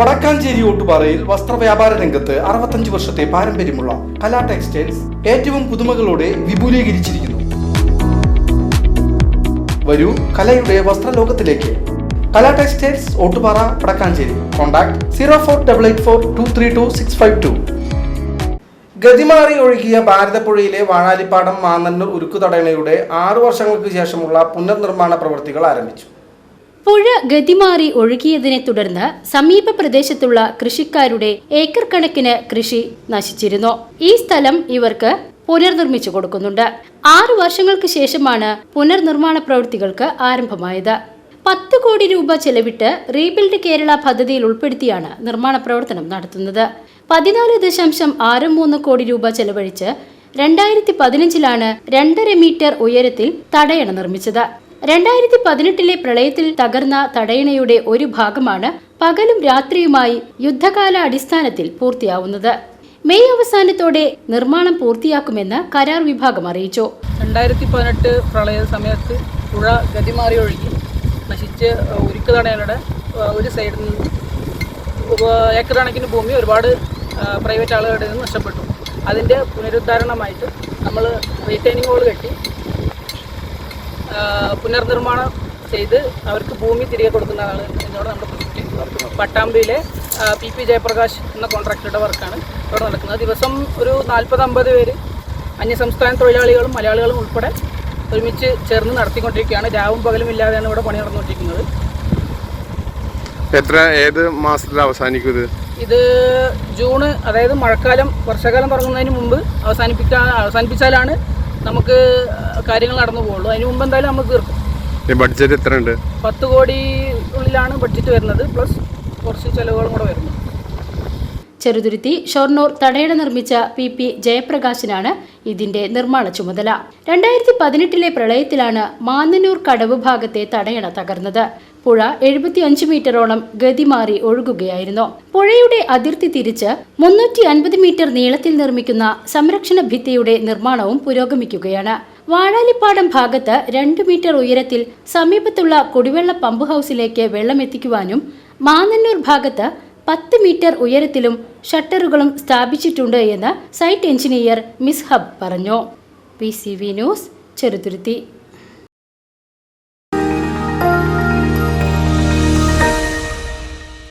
വടക്കാഞ്ചേരി ഓട്ടുപാറയിൽ വസ്ത്രവ്യാപാര രംഗത്ത് അറുപത്തഞ്ച് വർഷത്തെ പാരമ്പര്യമുള്ള കലാ ടെക്സ്റ്റൈൽസ് ഏറ്റവും പുതുമകളോടെ വിപുലീകരിച്ചിരിക്കുന്നു. വരൂ കലയുടെ വസ്ത്രലോകത്തിലേക്ക്. Kala textiles Ottupara Vadakkancherry. Contact zero four double eight four two three two six five two. ഗതിമാറി ഒഴുകിയ ഭാരതപ്പുഴയിലെ വാഴാലിപ്പാടം മാന്നന്നൂർ ഉരുക്കുതടയണയുടെ ആറു വർഷങ്ങൾക്ക് ശേഷമുള്ള പുനർനിർമ്മാണ പ്രവൃത്തികൾ ആരംഭിച്ചു. പുഴ ഗതിമാറി ഒഴുകിയതിനെ തുടർന്ന് സമീപ പ്രദേശത്തുള്ള കൃഷിക്കാരുടെ ഏക്കർ കണക്കിന് കൃഷി നശിച്ചിരുന്നു. ഈ സ്ഥലം ഇവർക്ക് പുനർനിർമ്മിച്ചു കൊടുക്കുന്നുണ്ട്. ആറു വർഷങ്ങൾക്ക് ശേഷമാണ് പുനർനിർമ്മാണ പ്രവൃത്തികൾക്ക് ആരംഭമായത്. പത്ത് കോടി രൂപ ചെലവിട്ട് റീബിൽഡ് കേരള പദ്ധതിയിൽ ഉൾപ്പെടുത്തിയാണ് നിർമ്മാണ പ്രവർത്തനം നടത്തുന്നത്. പതിനാല് ദശാംശം ആറ് മൂന്ന് കോടി രൂപ ചെലവഴിച്ച് രണ്ടായിരത്തി പതിനഞ്ചിലാണ് രണ്ടര മീറ്റർ ഉയരത്തിൽ തടയണ നിർമ്മിച്ചത്. രണ്ടായിരത്തി പതിനെട്ടിലെ പ്രളയത്തിൽ തകർന്ന തടയണയുടെ ഒരു ഭാഗമാണ് പകലും രാത്രിയുമായി യുദ്ധകാല അടിസ്ഥാനത്തിൽ പൂർത്തിയാവുന്നത്. മെയ് അവസാനത്തോടെ നിർമ്മാണം പൂർത്തിയാക്കുമെന്ന് കരാർ വിഭാഗം അറിയിച്ചു. രണ്ടായിരത്തി പതിനെട്ട് പ്രളയ സമയത്ത് പുഴ ഗതിമാറി ഒഴുകി. നശിച്ച് ഉരുക്ക് തടയണയുടെ ഒരു സൈഡിൽ നിന്ന് ഏക്കർ കണക്കിന് ഭൂമി ഒരുപാട് പ്രൈവറ്റ് ആളുകളുടെ നിന്ന് നഷ്ടപ്പെട്ടു. അതിന്റെ പുനരുദ്ധാരണമായിട്ട് നമ്മൾ റീറ്റൈനിങ് ഹോൾ കെട്ടി പുനർനിർമ്മാണം ചെയ്ത് അവർക്ക് ഭൂമി തിരികെ കൊടുക്കുന്നതാണ് എന്നോട് നമ്മുടെ പ്രൊജക്റ്റ് പട്ടാമ്പിയിലെ പി പി ജയപ്രകാശ് എന്ന കോൺട്രാക്ടറുടെ വർക്കാണ് ഇവിടെ നടക്കുന്നത്. ദിവസം ഒരു നാൽപ്പത് അമ്പത് പേര് അന്യസംസ്ഥാന തൊഴിലാളികളും മലയാളികളും ഉൾപ്പെടെ ഒരുമിച്ച് ചേർന്ന് നടത്തിക്കൊണ്ടിരിക്കുകയാണ്. രാവും പകലും ഇല്ലാതെയാണ് ഇവിടെ പണി നടന്നുകൊണ്ടിരിക്കുന്നത്. എത്ര ഏത് മാസത്തിൽ അവസാനിക്കും ഇത്? ഇത് ജൂണ് അതായത് മഴക്കാലം വർഷകാലം തുടങ്ങുന്നതിന് മുമ്പ് അവസാനിപ്പിക്കാൻ അവസാനിപ്പിച്ചാലാണ് നമുക്ക് കാര്യങ്ങൾ നടന്നു പോകുള്ളൂ. അതിന് മുമ്പ് എന്തായാലും നമുക്ക് തീർക്കും. ഈ ബഡ്ജറ്റ് എത്ര ഉണ്ട് പത്ത് കോടി ഉള്ളിലാണ് ബഡ്ജറ്റ് വരുന്നത്. പ്ലസ് കുറച്ച് ചിലവുകളും കൂടെ വരുന്നു ചെറുതുരുത്തി ഷൊർണൂർ തടയണ നിർമ്മിച്ച പി പി ജയപ്രകാശിനാണ് ഇതിന്റെ നിർമ്മാണ ചുമതല. രണ്ടായിരത്തി പതിനെട്ടിലെ പ്രളയത്തിലാണ് മാന്നന്നൂർ കടവ് ഭാഗത്തെ തടയണ തകർന്നത്. പുഴ എഴുപത്തിയഞ്ച് മീറ്ററോളം ഗതിമാറി ഒഴുകുകയായിരുന്നു. പുഴയുടെ അതിർത്തി തിരിച്ച് മുന്നൂറ്റി അൻപത് മീറ്റർ നീളത്തിൽ നിർമ്മിക്കുന്ന സംരക്ഷണ ഭിത്തിയുടെ നിർമ്മാണവും പുരോഗമിക്കുകയാണ്. വാഴാലിപ്പാടം ഭാഗത്ത് രണ്ട് മീറ്റർ ഉയരത്തിൽ സമീപത്തുള്ള കുടിവെള്ള പമ്പ് ഹൗസിലേക്ക് വെള്ളമെത്തിക്കുവാനും മാനന്നൂർ ഭാഗത്ത് പത്ത് മീറ്റർ ഉയരത്തിലും ഷട്ടറുകളും സ്ഥാപിച്ചിട്ടുണ്ട് എന്ന് സൈറ്റ് എഞ്ചിനീയർ മിസ് ഹബ് പറഞ്ഞു. P C V news Cheruthuruthy.